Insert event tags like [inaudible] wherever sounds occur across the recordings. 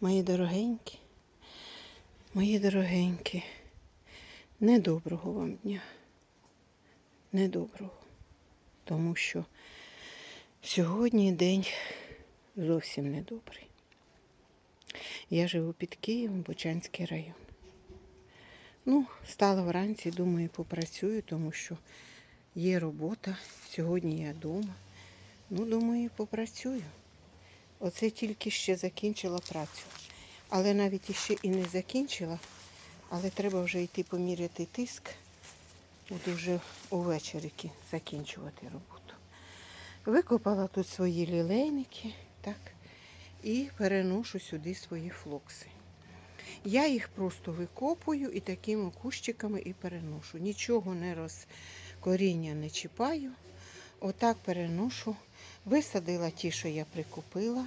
Мої дорогенькі, мої дорогенькі, недоброго вам дня. Недоброго. Тому що сьогодні день зовсім недобрий. Я живу під Києвом, Бучанський район. Ну, стала вранці, думаю, попрацюю, тому що є робота. Сьогодні я вдома. Ну, думаю, попрацюю. Оце тільки ще закінчила працю. Але навіть іще і не закінчила, але треба вже йти поміряти тиск. Буду вже увечері закінчувати роботу. Викопала тут свої лілейники, так, і переношу сюди свої флокси. Я їх просто викопую і такими кущиками і переношу. Нічого не роз коріння не чіпаю. Отак переношу. Висадила ті, що я прикупила.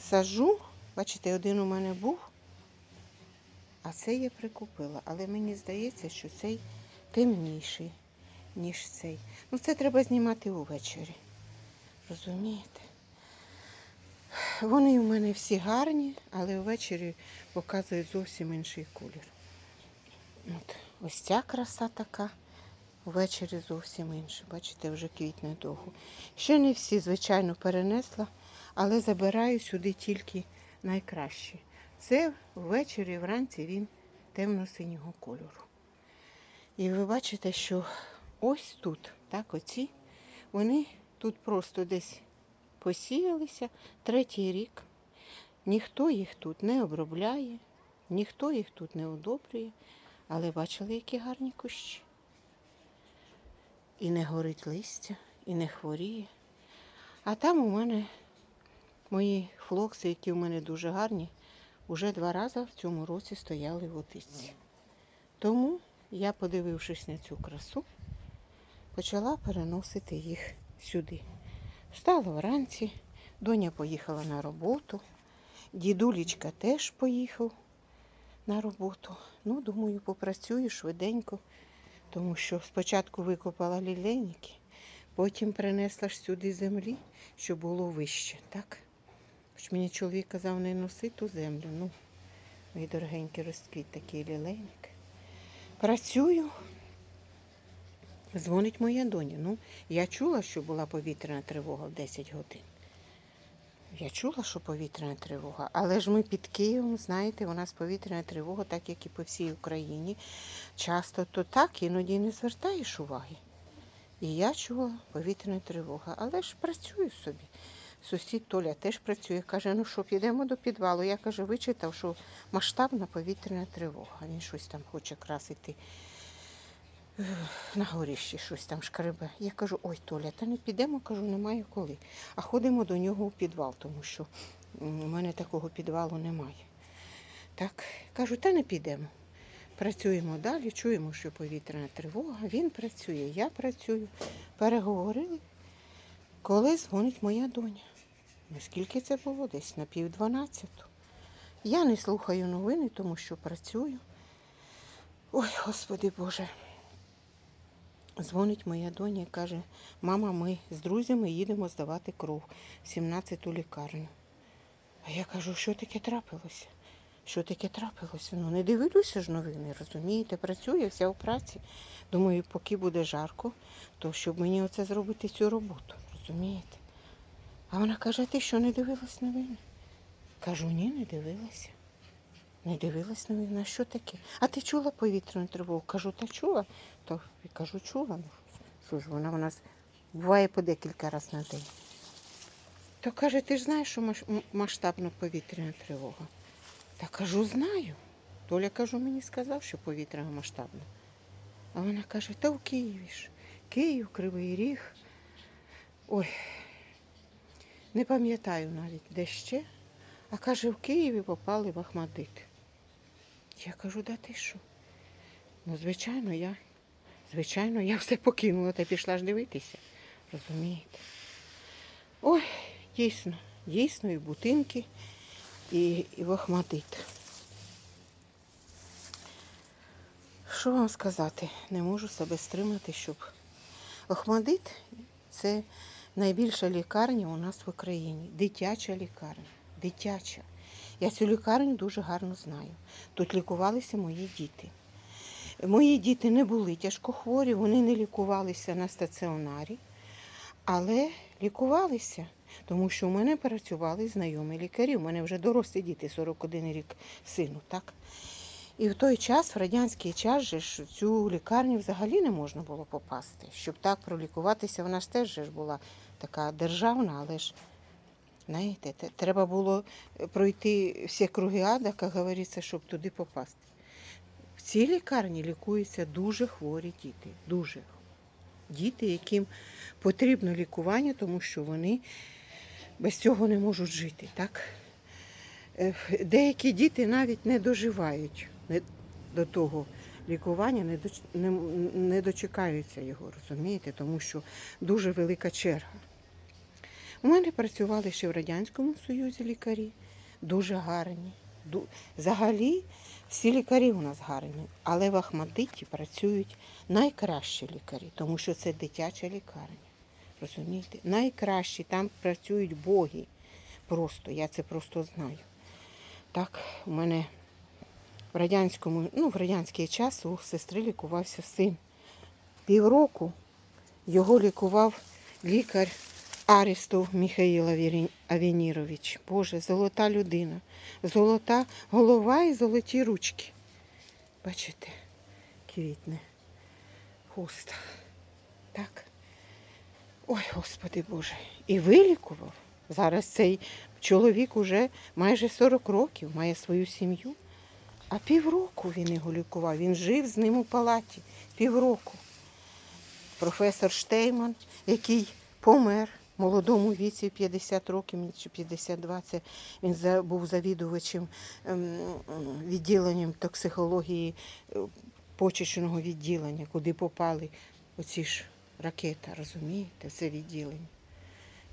Сажу. Бачите, один у мене був, а цей я прикупила. Але мені здається, що цей темніший, ніж цей. Ну, це треба знімати увечері. Розумієте? Вони у мене всі гарні, але ввечері показують зовсім інший колір. От, ось ця краса така. Ввечері зовсім інше. Бачите, вже квітне довго. Ще не всі, звичайно, перенесла, але забираю сюди тільки найкращі. Це ввечері вранці він темно-синього кольору. І ви бачите, що ось тут, так, оці, вони тут просто десь посіялися третій рік. Ніхто їх тут не обробляє, ніхто їх тут не одобрює. Але бачили, які гарні кущі. І не горить листя, і не хворіє. А там у мене мої флокси, які у мене дуже гарні, уже два рази в цьому році стояли в отиці. Тому я, подивившись на цю красу, почала переносити їх сюди. Встала вранці, доня поїхала на роботу, дідулечка теж поїхав на роботу. Ну, думаю, попрацюю швиденько, тому що спочатку викопала лілейники, потім принесла ж сюди землі, щоб було вище, так? Хоч мені чоловік казав, не носи ту землю. Ну, мій дорогенький розквіт такий лілейник. Працюю. Дзвонить моя доня. Ну, я чула, що була повітряна тривога в 10 годин. Я чула, що повітряна тривога, але ж ми під Києвом, знаєте, у нас повітряна тривога, так як і по всій Україні. Часто то так, іноді не звертаєш уваги. І я чула повітряна тривога, але ж працюю собі. Сусід Толя теж працює, каже, ну що, підемо до підвалу. Я каже, вичитав, що масштабна повітряна тривога. Він щось там хоче красити на горіщі, щось там шкребе. Я кажу, ой, Толя, та не підемо, кажу, немає коли. А ходимо до нього у підвал, тому що у мене такого підвалу немає. Так, кажу, та не підемо. Працюємо далі, чуємо, що повітряна тривога. Він працює, я працюю. Переговорили, коли дзвонить моя доня. Наскільки це було? Десь на пів дванадцяту. Я не слухаю новини, тому що працюю. Ой, Господи Боже. Дзвонить моя доня і каже, мама, ми з друзями їдемо здавати кров в 17-ту лікарню. А я кажу, що таке трапилося? Що таке трапилося? Ну, не дивлюся ж новини, розумієте, працюю вся у праці. Думаю, поки буде жарко, то щоб мені оце зробити цю роботу, розумієте? А вона каже, ти що, не дивилась новини? Кажу, ні, не дивилася. Не дивилась новини, а що таке? А ти чула повітряну тривогу? Кажу, та чула. То і кажу, чула. Ну, що ж, вона у нас буває по декілька разів на день. То каже, ти ж знаєш, що масштабна повітряна тривога? Та кажу, знаю. Толя, кажу, мені сказав, що повітряна масштабна. А вона каже, та в Києві ж. Київ, Кривий Ріг. Ой, не пам'ятаю навіть, де ще. А каже, в Києві попали в Ахмадит. Я кажу, да ти що? Ну, звичайно, я, звичайно, я все покинула та пішла ж дивитися. Розумієте? Ой, дійсно, дійсно, і бутинки, і, і в Ахмадит. Що вам сказати? Не можу себе стримати, щоб Охмадит це найбільша лікарня у нас в Україні. Дитяча лікарня. дитяча. Я цю лікарню дуже гарно знаю. Тут лікувалися мої діти. Мої діти не були тяжкохворі, вони не лікувалися на стаціонарі, але лікувалися, тому що у мене працювали знайомі лікарі. У мене вже дорослі діти, 41 рік сину, так? І в той час, в радянський час, же ж цю лікарню взагалі не можна було попасти. Щоб так пролікуватися, вона ж теж ж була така державна, але ж, знаєте, те- треба було пройти всі круги ада, як говориться, щоб туди попасти. В цій лікарні лікуються дуже хворі діти. Дуже діти, яким потрібно лікування, тому що вони без цього не можуть жити. Так? Е, Деякі діти навіть не доживають до того лікування, не дочекаються його, розумієте, тому що дуже велика черга. У мене працювали ще в Радянському Союзі лікарі, дуже гарні. Взагалі всі лікарі у нас гарні, але в Ахмадиті працюють найкращі лікарі, тому що це дитяча лікарня. Розумієте? Найкращі там працюють боги. Просто, я це просто знаю. Так, у мене в радянському, ну, в радянський час у сестри лікувався син. Півроку його лікував лікар Арістов Михаїл Авірі- Авінірович. Боже, золота людина, золота голова і золоті ручки. Бачите, квітне хуста. Так. Ой, Господи Боже. І вилікував. Зараз цей чоловік уже майже 40 років, має свою сім'ю. А півроку він його лікував. Він жив з ним у палаті. Півроку. Професор Штейман, який помер молодому віці 50 років чи 52, це він був завідувачем ем, відділенням токсикології е, почечного відділення, куди попали оці ж ракета, розумієте, це відділення.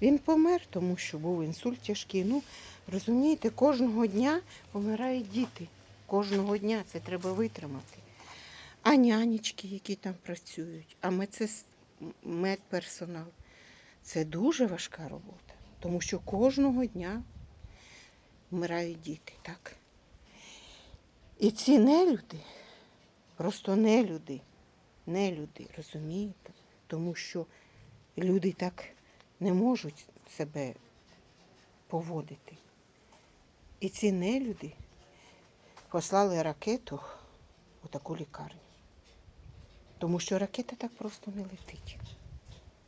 Він помер, тому що був інсульт тяжкий. Ну, розумієте, кожного дня помирають діти. Кожного дня це треба витримати. А нянечки, які там працюють, а медперсонал. Це дуже важка робота, тому що кожного дня вмирають діти, так? І ці нелюди, просто нелюди, нелюди, розумієте? Тому що люди так не можуть себе поводити. І ці нелюди послали ракету у таку лікарню. Тому що ракета так просто не летить.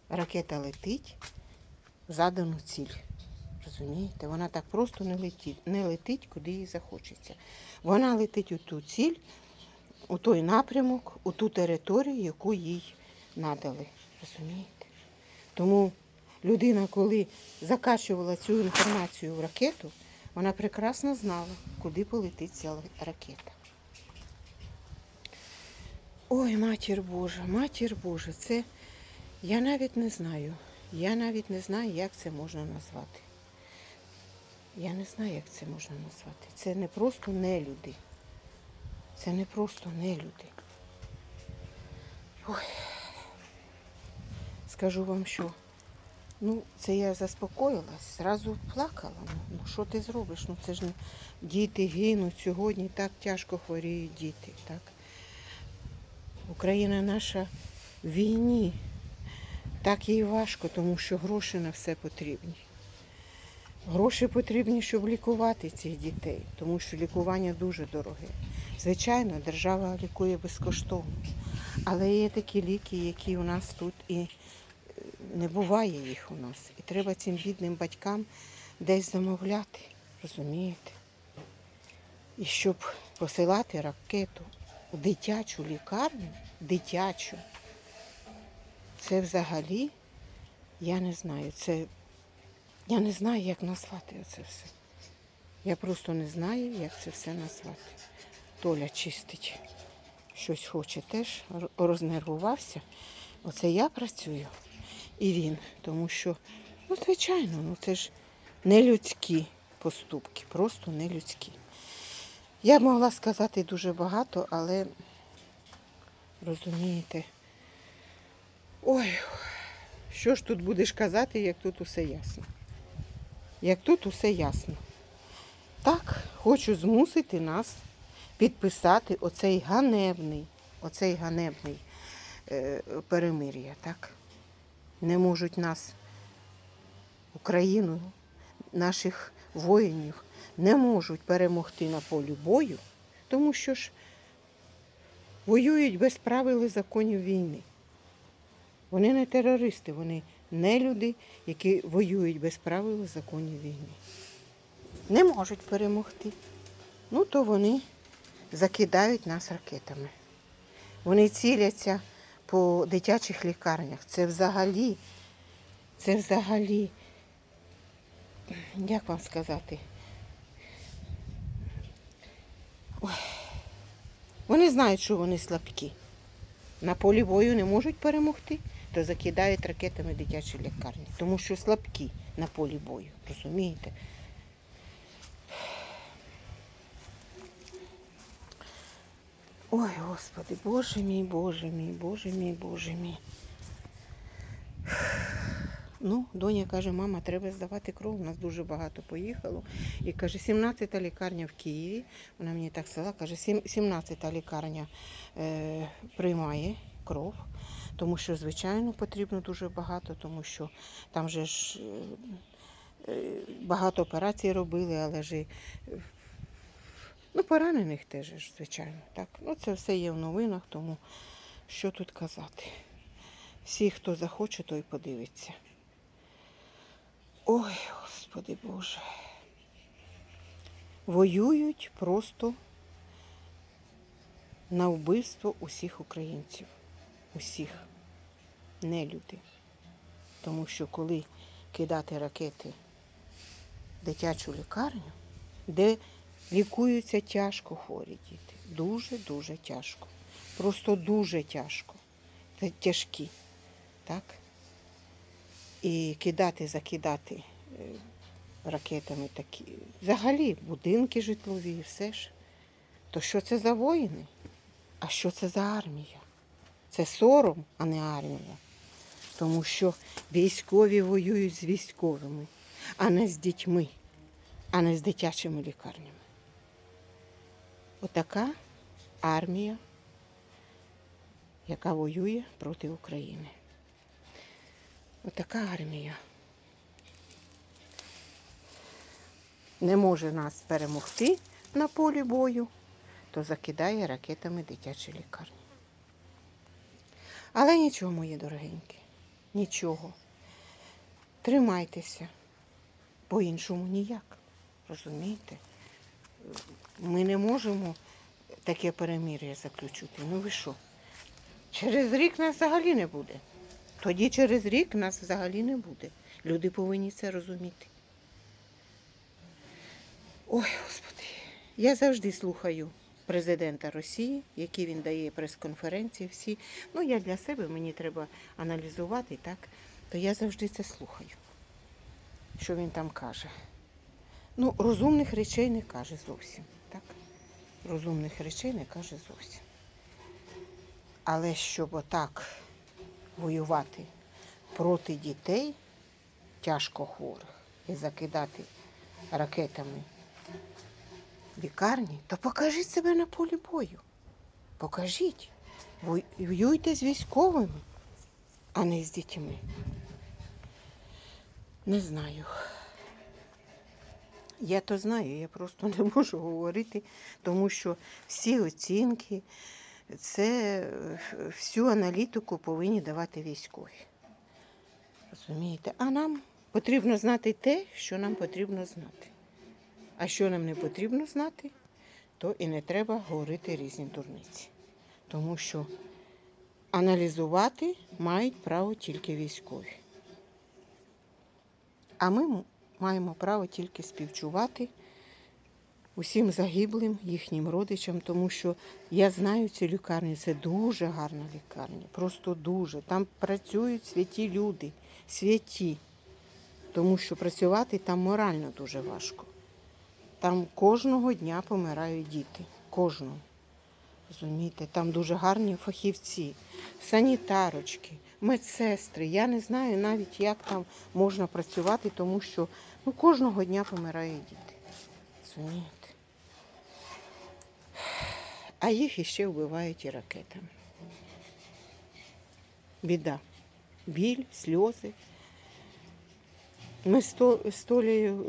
Ракета летить задану ціль. Розумієте? Вона так просто не летить, не летить, куди їй захочеться. Вона летить у ту ціль, у той напрямок, у ту територію, яку їй надали. Розумієте? Тому людина, коли закачувала цю інформацію в ракету, вона прекрасно знала, куди полетить ця ракета. Ой, матір Божа, матір Божа, це я навіть не знаю. Я навіть не знаю, як це можна назвати. Я не знаю, як це можна назвати. Це не просто нелюди. Це не просто нелюди. Ой. Скажу вам що. Ну, це я заспокоїлась, зразу плакала. Ну, ну що ти зробиш? Ну це ж не діти гинуть сьогодні, так тяжко хворіють діти. Так? Україна наша в війні. Так їй важко, тому що гроші на все потрібні. Гроші потрібні, щоб лікувати цих дітей, тому що лікування дуже дороге. Звичайно, держава лікує безкоштовно. Але є такі ліки, які у нас тут і е, не буває їх у нас. І треба цим бідним батькам десь замовляти, розумієте? І щоб посилати ракету у дитячу лікарню, дитячу, це взагалі, я не знаю, це я не знаю, як назвати це все. Я просто не знаю, як це все назвати. Толя чистить. Щось хоче теж, рознервувався. Оце я працюю і він. Тому що, ну, звичайно, ну це ж не людські поступки, просто не людські. Я б могла сказати дуже багато, але розумієте. Ой, що ж тут будеш казати, як тут усе ясно? Як тут усе ясно. Так, хочу змусити нас підписати оцей ганебний, оцей ганебний е, перемир'я, так? Не можуть нас, Україну, наших воїнів, не можуть перемогти на полі бою, тому що ж воюють без правил і законів війни. Вони не терористи, вони не люди, які воюють без правил законів війни. Не можуть перемогти. Ну, то вони закидають нас ракетами. Вони ціляться по дитячих лікарнях. Це взагалі, це взагалі, як вам сказати? Ой. Вони знають, що вони слабкі. На полі бою не можуть перемогти, то закидають ракетами дитячі лікарні. Тому що слабкі на полі бою. Розумієте? Ой, Господи, Боже мій, Боже мій, Боже мій, Боже мій. Ну, доня каже, мама, треба здавати кров. У нас дуже багато поїхало. І каже, 17-та лікарня в Києві. Вона мені так сказала, каже, 17-та лікарня е, приймає кров, тому що, звичайно, потрібно дуже багато, тому що там же ж е, е, багато операцій робили, але ж е, ну, поранених теж, звичайно. Так. Ну, це все є в новинах, тому що тут казати. Всі, хто захоче, той подивиться. Ой, Господи Боже. Воюють просто на вбивство усіх українців. Усіх. Не люди. Тому що коли кидати ракети в дитячу лікарню, де лікуються тяжко хворі діти. Дуже-дуже тяжко. Просто дуже тяжко. Це тяжкі. Так? І кидати, закидати е, ракетами такі. Взагалі, будинки житлові, і все ж. То що це за воїни? А що це за армія? Це сором, а не армія. Тому що військові воюють з військовими, а не з дітьми, а не з дитячими лікарнями. Отака армія, яка воює проти України. Отака армія не може нас перемогти на полі бою, то закидає ракетами дитячі лікарні. Але нічого, мої дорогенькі, нічого. Тримайтеся. По-іншому ніяк. Розумієте? Ми не можемо таке перемір'я заключити. Ну ви що? Через рік нас взагалі не буде. Тоді через рік нас взагалі не буде. Люди повинні це розуміти. Ой, Господи, я завжди слухаю президента Росії, які він дає прес-конференції всі. Ну, я для себе, мені треба аналізувати, так? То я завжди це слухаю, що він там каже. Ну, розумних речей не каже зовсім, так? Розумних речей не каже зовсім. Але щоб отак воювати проти дітей тяжко хворих і закидати ракетами лікарні, то покажіть себе на полі бою. Покажіть. Воюйте з військовими, а не з дітьми. Не знаю. Я то знаю, я просто [laughs] не можу говорити, тому що всі оцінки, це е, всю аналітику повинні давати військові. Розумієте? А нам потрібно знати те, що нам потрібно знати. А що нам не потрібно знати, то і не треба говорити різні дурниці. Тому що аналізувати мають право тільки військові. А ми маємо право тільки співчувати усім загиблим їхнім родичам, тому що я знаю цю лікарню, це дуже гарна лікарня, просто дуже. Там працюють святі люди, святі, тому що працювати там морально дуже важко. Там кожного дня помирають діти. Кожного. Розумієте, там дуже гарні фахівці, санітарочки, медсестри. Я не знаю навіть, як там можна працювати, тому що ну, кожного дня помирають діти. розумієте? А їх іще вбивають і ракетами. Біда. Біль, сльози. Ми з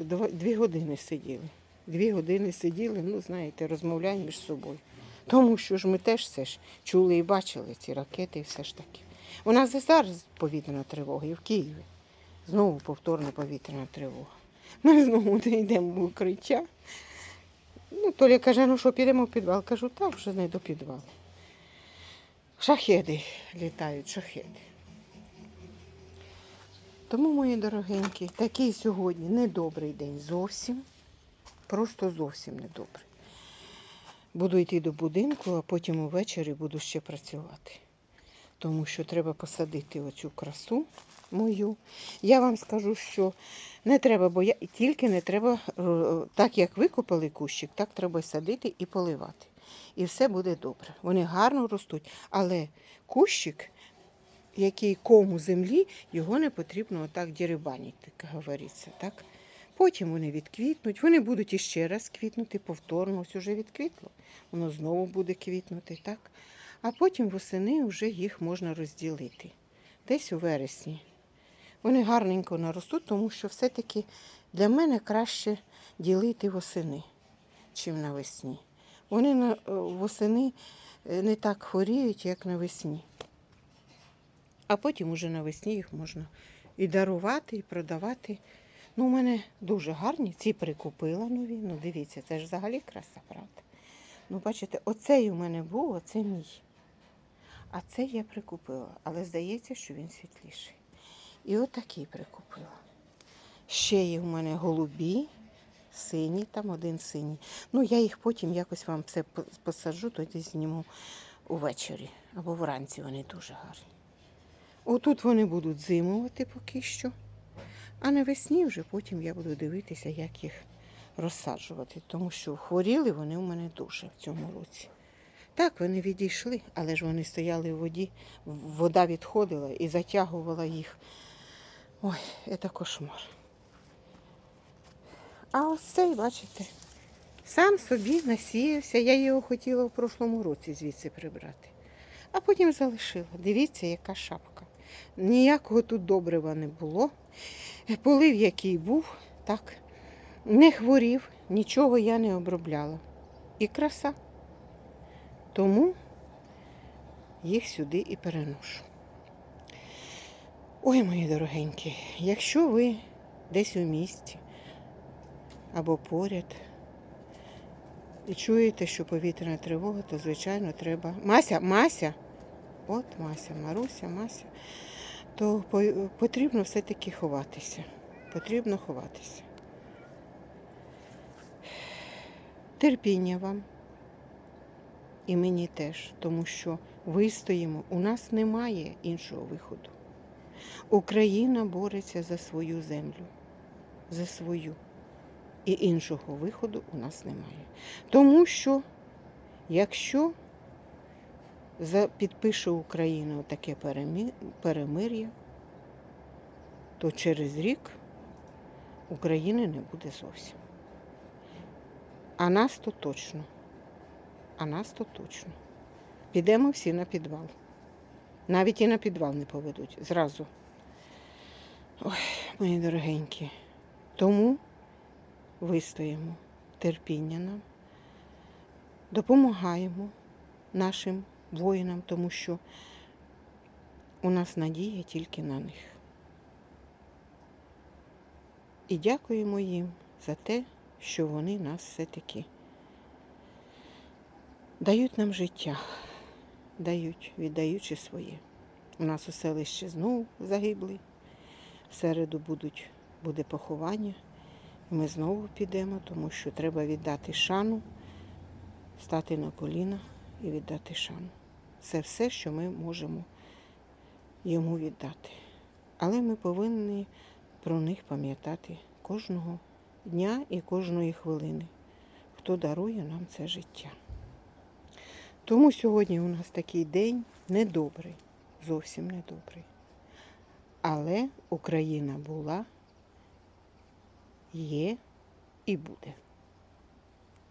два- дві години сиділи. Дві години сиділи, ну, знаєте, розмовляємо між собою. Тому що ж ми теж все ж чули і бачили ці ракети і все ж таки. У нас і зараз повітряна тривога, і в Києві. Знову повторна повітряна тривога. Ми [laughs] знову не йдемо в укриття. Ну, Толя каже, ну що, підемо в підвал. Кажу, так, вже не до підвалу. Шахеди літають, шахеди. Тому, мої дорогенькі, такий сьогодні недобрий день зовсім. Просто зовсім недобрий. Буду йти до будинку, а потім увечері буду ще працювати. Тому що треба посадити оцю красу мою. Я вам скажу, що не треба, бо я тільки не треба, е, так як викопали кущик, так треба садити і поливати. І все буде добре. Вони гарно ростуть. Але кущик, який кому землі, його не потрібно отак дерибанити, як говориться. Так? Потім вони відквітнуть, вони будуть іще раз квітнути, повторно, ось уже відквітло, воно знову буде квітнути, так? А потім восени вже їх можна розділити. Десь у вересні. Вони гарненько наростуть, тому що все-таки для мене краще ділити восени, чим навесні. Вони е, восени е, не так хворіють, як навесні. А потім уже навесні їх можна і дарувати, і продавати. Ну, у мене дуже гарні. Ці прикупила нові. Ну, дивіться, це ж взагалі краса, правда. Ну, бачите, оцей у мене був, оце мій. А цей я прикупила, але здається, що він світліший. І отакий прикупила. Ще є у мене голубі, сині, там один синій. Ну, я їх потім якось вам все посаджу, тоді зніму увечері або вранці вони дуже гарні. Отут вони будуть зимувати поки що. А навесні вже потім я буду дивитися, як їх розсаджувати, тому що хворіли вони у мене дуже в цьому році. Так, вони відійшли, але ж вони стояли в воді, вода відходила і затягувала їх. Ой, це кошмар. А ось цей, бачите, сам собі насіявся. Я його хотіла в прошлому році звідси прибрати. А потім залишила. Дивіться, яка шапка. Ніякого тут добрива не було. Полив, який був, так, не хворів, нічого я не обробляла. І краса. Тому їх сюди і переношу. Ой, мої дорогенькі, якщо ви десь у місті або поряд і чуєте, що повітряна тривога, то, звичайно, треба. Мася, Мася! От Мася, Маруся, Мася. То потрібно все-таки ховатися. Потрібно ховатися. Терпіння вам. І мені теж, тому що вистоїмо, у нас немає іншого виходу. Україна бореться за свою землю, за свою. І іншого виходу у нас немає. Тому що, якщо підпише Україна таке перемир'я, то через рік України не буде зовсім. А нас то точно. А нас то точно. Підемо всі на підвал. Навіть і на підвал не поведуть. Зразу. Ой, мої дорогенькі. Тому вистоїмо терпіння нам, допомагаємо нашим воїнам, тому що у нас надія тільки на них. І дякуємо їм за те, що вони нас все-таки дають нам життя, дають, віддаючи своє. У нас у селищі знову загибли. В середу будуть, буде поховання. Ми знову підемо, тому що треба віддати шану, стати на коліна і віддати шану. Це все, що ми можемо йому віддати. Але ми повинні про них пам'ятати кожного дня і кожної хвилини, хто дарує нам це життя. Тому сьогодні у нас такий день недобрий, зовсім недобрий. Але Україна була, є і буде.